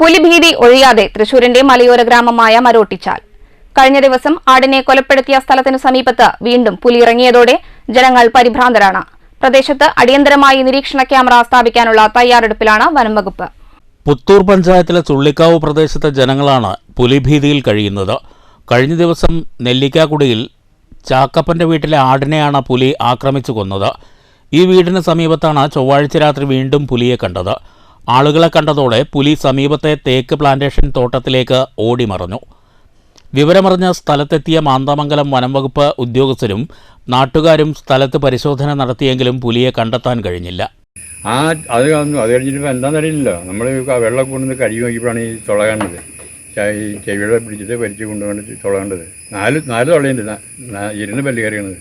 പുലിഭീതി ഒഴിയാതെ തൃശൂരിന്റെ മലയോര ഗ്രാമമായ മരോട്ടിച്ചാൽ. കഴിഞ്ഞ ദിവസം ആടിനെ കൊലപ്പെടുത്തിയ സ്ഥലത്തിനു സമീപത്ത് വീണ്ടും പുലിയിറങ്ങിയതോടെ ജനങ്ങൾ പരിഭ്രാന്തരാണ്. പ്രദേശത്ത് അടിയന്തരമായി നിരീക്ഷണ ക്യാമറ സ്ഥാപിക്കാനുള്ള തയ്യാറെടുപ്പിലാണ് വനംവകുപ്പ് പുത്തൂർ പഞ്ചായത്തിലെ ചുള്ളിക്കാവ് പ്രദേശത്തെ ജനങ്ങളാണ് പുലിഭീതിയിൽ കഴിയുന്നത്. കഴിഞ്ഞ ദിവസം നെല്ലിക്കാക്കുടിയിൽ ചാക്കപ്പന്റെ വീട്ടിലെ ആടിനെയാണ് പുലി ആക്രമിച്ചു കൊന്നത്. ഈ വീടിന് സമീപത്താണ് ചൊവ്വാഴ്ച രാത്രി വീണ്ടും പുലിയെ കണ്ടത്. ആളുകളെ കണ്ടതോടെ പുലി സമീപത്തെ തേക്ക് പ്ലാന്റേഷൻ തോട്ടത്തിലേക്ക് ഓടിമറഞ്ഞു. വിവരമറിഞ്ഞ സ്ഥലത്തെത്തിയ മാന്താമംഗലം വനംവകുപ്പ് ഉദ്യോഗസ്ഥരും നാട്ടുകാരും സ്ഥലത്ത് പരിശോധന നടത്തിയെങ്കിലും പുലിയെ കണ്ടെത്താൻ കഴിഞ്ഞില്ല. ആ അത് കാണുന്നു അത് കഴിഞ്ഞിട്ട് ഇപ്പോൾ എന്താണെന്നറിയില്ല നമ്മൾ വെള്ളം കൊണ്ടുവന്ന് കഴുകി നോക്കിയപ്പോഴാണ് ഈ തുള കാണുന്നത് ഈ ചെവിയുടെ പിടിച്ചിട്ട് വലിച്ച് കൊണ്ടുവന്നിട്ട് തുള നാല് നാല് തുളയുണ്ട്. ഇരുന്ന് പല്ല് കയറിയണത്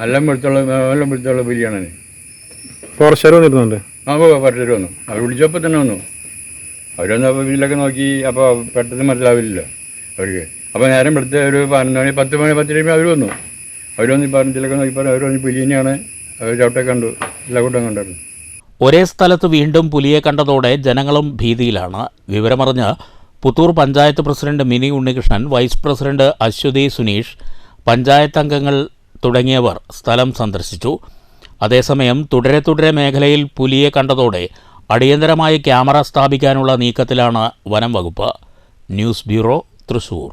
നല്ല വെളുത്തുള്ള നല്ല വെളുത്തുള്ള പുലിയാണ് ഫോറസ്റ്റുകാർ വന്നിരുന്നുണ്ട്? ആ പറ്റർ വന്നു. അവർ വിളിച്ചപ്പോൾ തന്നെ വന്നു. അവരൊന്ന് അപ്പോൾ വീട്ടിലൊക്കെ നോക്കി അപ്പോൾ പെട്ടെന്ന് മനസ്സിലാവില്ലല്ലോ അവർക്ക്. അപ്പോൾ നേരം എടുത്ത് ഒരു പതിനൊന്ന് മണി പത്ത് മണി പത്ത് കഴിയുമ്പോൾ അവർ വന്നു. അവർ വന്ന് പറഞ്ഞിട്ടൊക്കെ നോക്കി പറഞ്ഞു അവർ വന്ന് പുലിനെയാണ് അവർ ചവിട്ടെ കണ്ടു. എല്ലാ കൂട്ടം കണ്ടായിരുന്നു. ഒരേ സ്ഥലത്ത് വീണ്ടും പുലിയെ കണ്ടതോടെ ജനങ്ങളും ഭീതിയിലാണ്. വിവരമറിഞ്ഞ് Puthur panchayat president Mini Unnikrishnan vice president Aswathi Suneesh panchayat അംഗങ്ങൾ തുടങ്ങിയവർ സ്ഥലം സന്ദർശിച്ചു. അതേസമയം തുടരെ തുടരെ മേഖലയിൽ പുലിയെ കണ്ടതോടെ അടിയന്തരമായി ക്യാമറ സ്ഥാപിക്കാനുള്ള നീക്കത്തിലാണ് വനം വകുപ്പ്. News bureau Thrissur.